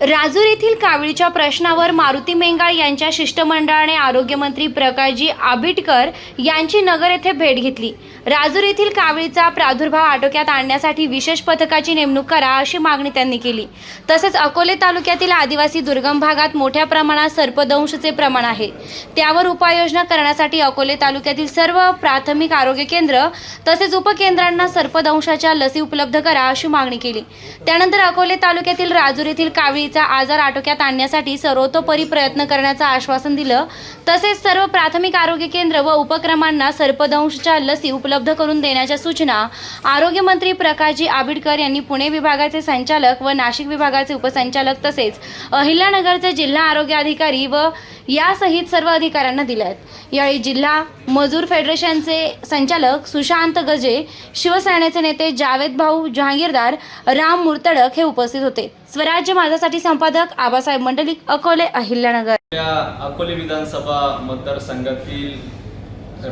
राजूर येथील कावळीच्या प्रश्नावर मारुती मेंगाळ यांच्या शिष्टमंडळाने आरोग्यमंत्री प्रकाशजी आबिटकर यांची नगर येथे भेट घेतली. राजूर येथील कावळीचा प्रादुर्भाव आटोक्यात आणण्यासाठी विशेष पथकाची नेमणूक करा अशी मागणी त्यांनी केली. तसेच अकोले तालुक्यातील आदिवासी दुर्गम भागात मोठ्या प्रमाणात सर्पदंशचे प्रमाण आहे. त्यावर उपाययोजना करण्यासाठी अकोले तालुक्यातील सर्व प्राथमिक आरोग्य केंद्र तसेच उपकेंद्रांना सर्पदंशाच्या लसी उपलब्ध करा अशी मागणी केली. त्यानंतर अकोले तालुक्यातील राजूर येथील कावळीचा आजार आटोक्यात आणण्यासाठी सर्वतोपरी प्रयत्न करण्याचं आश्वासन दिलं. तसेच सर्व प्राथमिक आरोग्य केंद्र व उपक्रमांना सर्पदंशच्या लसी उपलब्ध करून देण्याच्या सूचना आरोग्यमंत्री प्रकाशजी आबिडकर यांनी पुणे विभागाचे संचालक व नाशिक विभागाचे उपसंचालक तसेच अहिल्यानगरचे जिल्हा आरोग्य अधिकारी व यासहित सर्व अधिकाऱ्यांना दिल्या आहेत यावेळी जिल्हा मजूर फेडरेशनचे संचालक सुशांत गजे शिवसेनेचे नेते जावेद भाऊ जहांगीरदार राम मुर्तडक हे उपस्थित होते. स्वराज्य माझ्यासाठी संपादक आबासाहेब मंडलिक अकोले अहिल्यानगर. अकोले विधानसभा मतदारसंघातील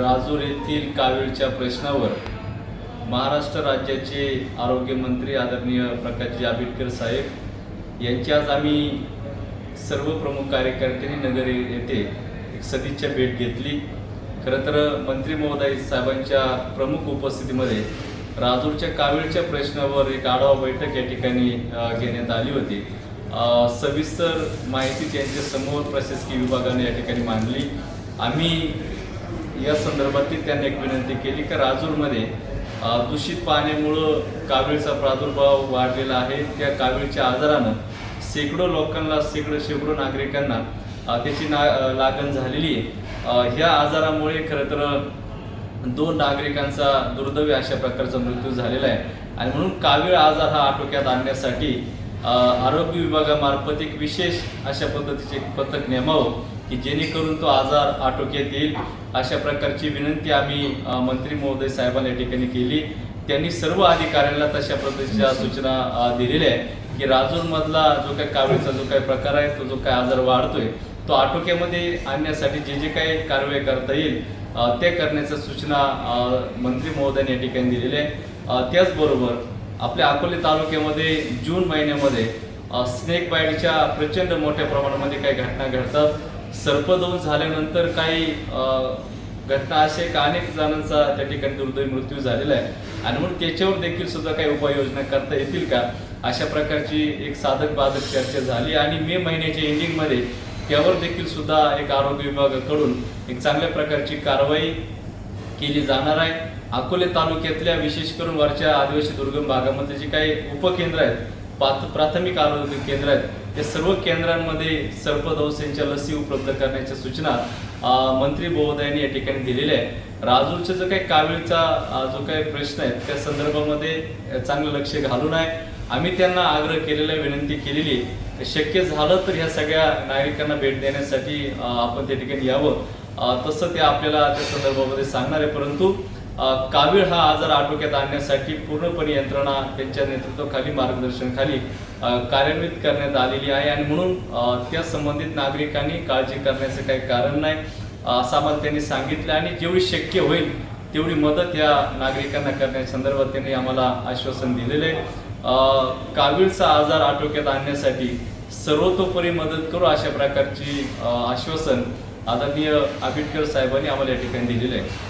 राजूर येथील कावीळच्या प्रश्नावर महाराष्ट्र राज्याचे आरोग्यमंत्री आदरणीय प्रकाशजी आंबेडकर साहेब यांची आज आम्ही सर्व प्रमुख कार्यकर्त्यांनी नगर येथे एक सदिच्छा भेट घेतली. खरं तर मंत्री महोदय साहेबांच्या प्रमुख उपस्थितीमध्ये राजूरच्या कावीळच्या प्रश्नावर एक आढावा बैठक या ठिकाणी घेण्यात आली होती. सविस्तर माहिती त्यांच्यासमोर प्रशासकीय विभागाने या ठिकाणी मांडली. आम्ही या संदर्भातील त्यांनी एक विनंती केली की राजूरमध्ये दूषित पाण्यामुळं कावीळचा प्रादुर्भाव वाढलेला आहे. त्या कावीळच्या आजारानं शेकडो लोकांना शेकडो शेकडो नागरिकांना त्याची ना लागण झालेली आहे. ह्या आजारामुळे खरं तर दोन नागरिकांचा दुर्दैवी अशा प्रकारचा मृत्यू झालेला आहे. आणि म्हणून कावीळ आजार हा आटोक्यात आणण्यासाठी आरोग्य विभागामार्फत एक विशेष अशा पद्धतीचे एक पथक नेमावं की जेणेकरून तो आजार आटोक्यात येईल. अशा प्रकारची विनंती आम्ही मंत्री महोदय साहेबांना या ठिकाणी केली. त्यांनी सर्व अधिकाऱ्यांना तशा पद्धतीच्या सूचना दिलेल्या आहे की राजूरमधला जो काही कावळीचा जो काही प्रकार आहे तो जो काही आजार वाढतोय तो आटोक्यामध्ये आणण्यासाठी जे जे काही कारवाई करता येईल ते करण्याच्या सूचना मंत्री महोदयांनी या ठिकाणी दिलेल्या आहे त्याचबरोबर आपल्या अकोले तालुक्यामध्ये जून महिन्यामध्ये स्नेक बाईटच्या प्रचंड मोठ्या प्रमाणामध्ये काही घटना घडतात. सर्पदोन झाल्यानंतर काही घटना असे का? अनेक जणांचा त्या ठिकाणी दुर्दैवी मृत्यू झालेला आहे. आणि म्हणून त्याच्यावर देखील सुद्धा काही उपाययोजना करता येतील का? अशा प्रकारची एक साधक बाधक चर्चा झाली. आणि मे महिन्याच्या एंडिंगमध्ये त्यावर देखील सुद्धा एक आरोग्य विभागाकडून एक चांगल्या प्रकारची कारवाई केली जाणार आहे. अकोले तालुक्यातल्या विशेष करून वरच्या आदिवासी दुर्गम भागामध्ये जे काही उपकेंद्र आहेत पात प्राथमिक आरोग्य केंद्र आहेत या सर्व केंद्रांमध्ये सर्पदंशांच्या लसी उपलब्ध करण्याच्या सूचना मंत्री महोदयांनी या ठिकाणी दिलेल्या आहे राजूरचा जो काही कावीळचा जो काही प्रश्न आहे त्या संदर्भामध्ये चांगलं लक्ष घालून आहे. आम्ही त्यांना आग्रह केलेला विनंती केलेली आहे शक्य झालं तर ह्या सगळ्या नागरिकांना भेट देण्यासाठी आपण त्या ठिकाणी यावं. तसं ते आपल्याला त्या संदर्भामध्ये सांगणार आहे परंतु कावीळ हा आजार आटोक्यात आणण्यासाठी पूर्णपणे यंत्रणा त्यांच्या नेतृत्वाखाली मार्गदर्शनाखाली कार्यान्वित करण्यात आलेली आहे आणि म्हणून त्या संबंधित नागरिकांनी काळजी करण्याचं काही कारण नाही असं आम्हाला त्यांनी सांगितलं आणि जेवढी शक्य होईल तेवढी मदत या नागरिकांना करण्या संदर्भात त्यांनी आम्हाला आश्वासन दिलेलं आहे. कावीळचा आजार आटोक्यात आणण्यासाठी सर्वतोपरी मदत करू अशा प्रकारची आश्वासन आदरणीय आंबेडकर साहेबांनी आम्हाला या ठिकाणी दिलेलं आहे.